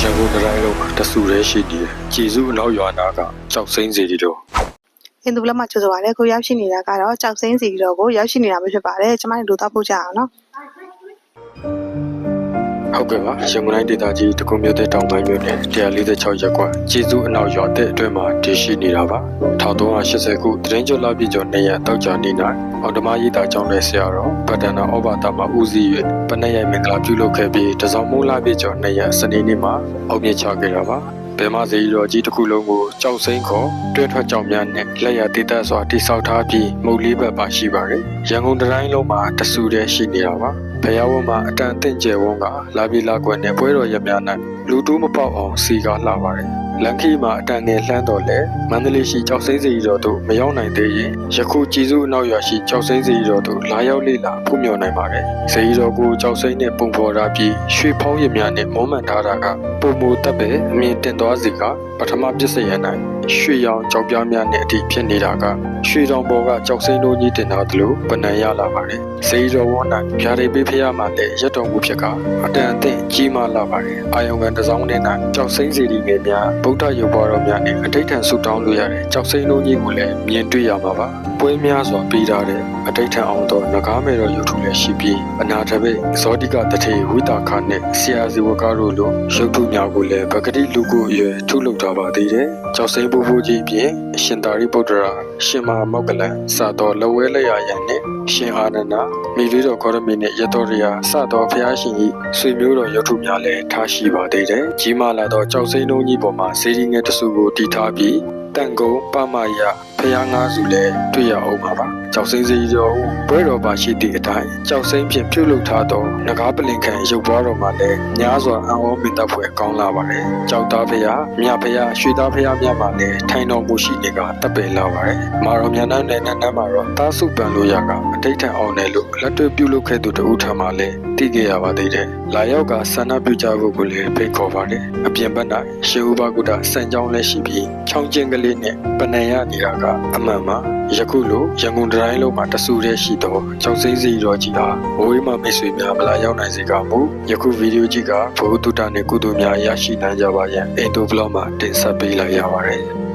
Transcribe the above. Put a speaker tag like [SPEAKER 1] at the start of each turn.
[SPEAKER 1] ရန်ကုန်တိုင်းလုံးမှာတဆူရဲရှိနေတယ်ကြည်စုအနောက်ရွာနာကကြောက်စိမ့်စီတီတို့။
[SPEAKER 2] အင်သူဘလက်မှာကြိုဆိုပါလေ။ကိုရောက်ရှိနေတာကတော့ကြောက်စင်းစီတော့ကိုရောက်ရှိနေတာပဲဖြစ်ပါတယ်။ကျမတို့တို့တော့ပို့ကြအောင်နော်
[SPEAKER 1] ဟုတ်ကဲ့ပါရန်ကုန်တိုင်းဒေသကြီးတကုံမြို့တဲ့တောင်ပိုင်းမြို့နယ်146ရပ်ကွက်ကြည်စုအနောက်ရွာတဲ့အတွင်းမှာတည်ရှိနေတာပါ1380ခုတရင်ကျော်လာပြည်ကျော်နေရတောက်ကြနေနိုင်အောင်ဓမ္မရေးတာကျောင်းတဲ့ဆရာတော်ဗတ္တနာဩဘာတာမှာဦးစီး၍ပဏ္ဏရိုင်မင်္ဂလာပြုလုပ်ခဲ့ပြီးတစောင်းမိုးလာပြည်ကျော်နေရစနေနေ့မှာအောင်မြင်ချခဲ့တာပါဘယ်မှာစီတော်ကြီးတစ်ခုလုံးကိုကြောက်စိမ့်ခေါ်တွဲထွက်ကြောင်များနဲ့လက်ရတည်သက်စွာတိဆောက်ထားပြီးမုတ်လေးဘက်ပါရှိပါတယ်ရန်ကုန်တိုင်းလုံးမှာတဆူတည်းရှိနေတာပါ ဘုရားဝတ်မှာအတန်အသင့်ကျယ်ဝန်းကလာပြီးလာကွယ်နဲ့ပွဲတော်ရများ၌လူတူးမပေါက်အောင်စီကားလှပါတယ်လန်ခီမှာအတန်ငယ်လှမ်းတော်လဲမန္တလေးရှိကြောက်စိမ့်စီတော်သို့မရောက်နိုင်သေးရင်ယခုကြည်စုအနောက်ရွာရှိကြောက်စိမ့်စီတော်သို့လာရောက်လေ့လာဖူးမြော်နိုင်ပါတယ်ဇေယီတော်ကိုကြောက်စိမ့်နဲ့ပုံဖော်ထားပြီးရွှေဖောင်းရည်များနဲ့မုံမှန်ထားတာကပုံမူတက်ပဲအမြင်တင်သွားစီကပထမပစ္စယ၌ရွှေရောင်ကြောက်ပြားများနဲ့အထိဖြစ်နေတာက ရွှေတောင်ပေါ်ကကြောက်စိမ့်တို့ကြီးတင်ထားသလိုပဏံရလာပါတယ်ဇေယီတော်ဝန်း၌ဗျာဒိပေးဖျားမှလည်းရက်တော်မူဖြစ်ကအတန်အသင့်ကြီးမားလာပါတယ်အာယုံကန်တစ်စောင်းနဲ့၌ကြောက်စိမ့်စီဒီငယ်များဗုဒ္ဓရုပ်ပွားတော်များနဲ့အဋိဋ္ဌံဆုတောင်းလို့ရတဲ့ကြောက်စိမ့်တို့ကြီးကိုလည်းမြင်တွေ့ရမှာပါပွဲများစွာပြီးထားတဲ့အဋိဋ္ဌံအောင်သောငကားမဲတော်ရုပ်ထုလည်းရှိပြီးအနာထပိတ်ဇောတိကတထေဝိတာခနဲ့ဆရာဇီဝကားတို့လိုရုပ်ထုများကိုလည်းဗကတိလူကိုအရွယ်ထုလုပ်ထားပါသေးတယ်ကြောက်စိမ့်ပူပူကြီးအပြင်အရှင်သာရိပုတ္တရာရှင်မမောက္ကလန်စသောလဝဲလက်ရရန်နဲ့ရှင်အာနန္ဒာမိလေးတော်ခေါရမီနဲ့ရတောရိယာစသောဖျားရှင်ကြီးဆွေမျိုးတော်ရုပ်ထုများလည်းထားရှိပါသေးတယ်ကြီးမားလာသောကြောက်စိမ့်လုံးကြီးပေါ်မှာစေရီငယ်တဆူကိုတည်ထားပြီးတန်ကုန်းပမယ ဖျားငါးစုလည်းတွေ့ရအောင်ပါပါကြောက်စိမ့်စီတော်ဟုဘွဲတော်ပါရှိသည့်အတိုင်းကြောက်စိမ့်ဖြင့်ပြုလုပ်ထားသောငကားပလင်ခံရုပ်ပွားတော်မှာလည်းများစွာအံ့ဩမင်တပ်ဖွယ်ကောင်းလာပါတယ်ကြောက်သားဖျားမြဖျားရွှေသားဖျားများမှာလည်းထိုင်တော်မူရှိနေကတပ်ပယ်လာပါတယ်မာတော်မြန်နှန်းနဲ့နန်းနန်းမှာတော့တားစုပန်လို့ရကအတိတ်ထံအောင်တယ်လို့လက်တွေ့ပြုလုပ်ခဲ့သူတဦးထံမှာလည်းသိခဲ့ရပါသေးတယ်လာရောက်ကဆန္ဒပြုကြဖို့ကိုလည်းဖိတ်ခေါ်ပါတယ်အပြင်ဘက်၌ရှေးဥပကုဒစံကြောင်းလည်းရှိပြီးချောင်းကျင်းကလေးနဲ့ပနံရနေတာကအမှန်ပါယခုလိုရန်ကုန်တိုင်းလုံးမှာတဆူတည်းရှိသောကျောက်စိမ့်စီတော်ကြီးဟာဝေးမှမိတ်ဆွေများမလာရောက်နိုင်စေကမူယခုဗီဒီယိုကြီးကဘုဟုတုတ္တနဲ့ကုသိုလ်များရရှိနိုင်ကြပါရန်အင်ဒိုဘလော့မှာတင်ဆက်ပေးလိုက်ရပါတယ်